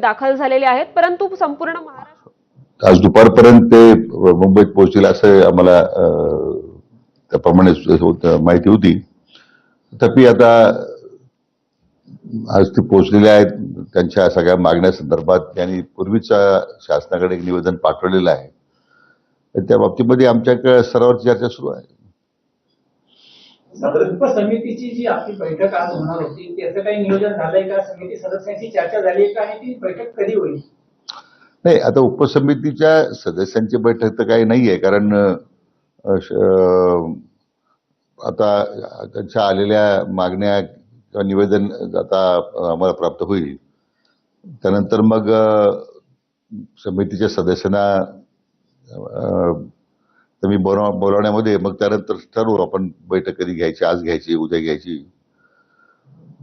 दाखल झालेले आहेत परंतु संपूर्ण महाराष्ट्र आज दुपारपर्यंत ते मुंबईत पोहोचतील असं आम्हाला त्याप्रमाणे माहिती होती. तथापि आता आज ते पोहोचलेले आहेत त्यांच्या सगळ्या मागण्या संदर्भात त्यांनी पूर्वीच्या शासनाकडे एक निवेदन पाठवलेलं आहे. तर त्या बाबतीमध्ये आमच्याकडे सर्वांची चर्चा सुरू आहे. उपसमितीची जी आपली बैठक आज होणार होती त्याचं काही नियोजन झालंय का? समिती सदस्यांची चर्चा झाली का? आणि ती बैठक कधी होईल? नाही आता उपसमितीच्या सदस्यांची बैठक तर काही नाही आहे कारण आता त्यांच्या आलेल्या मागण्या किंवा निवेदन आता आम्हाला प्राप्त होईल. त्यानंतर मग समितीच्या सदस्यांना तुम्ही बोलव बोलवण्यामध्ये मग त्यानंतर ठरवू आपण बैठक कधी घ्यायची आज घ्यायची उद्या घ्यायची.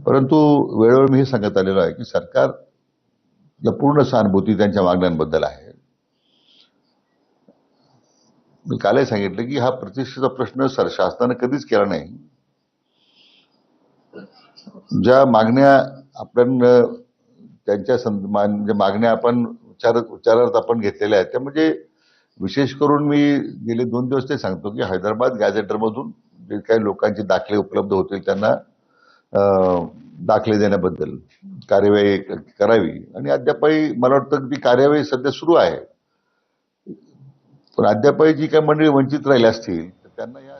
परंतु वेळोवेळी मी हे सांगत आलेलो आहे की सरकार पूर्ण सहानुभूती त्यांच्या मागण्यांबद्दल आहे. मी कालही सांगितलं की हा प्रतिष्ठेचा प्रश्न सर शासनानं कधीच केला नाही. ज्या मागण्या आपण त्यांच्या सं- मा- म्हणजे मागण्या आपण विचारत विचारात आपण घेतलेल्या आहेत त्या म्हणजे विशेष करून मी गेले दोन दिवस ते सांगतो की हैदराबाद गॅझेटरमधून जे काही लोकांचे दाखले उपलब्ध होतील त्यांना दाखले देण्याबद्दल कार्यवाही करावी. आणि अद्यापही मला वाटतं की ती कार्यवाही सध्या सुरू आहे. पण अद्यापही जी काही मंडळी वंचित राहिल्या असतील तर त्यांना या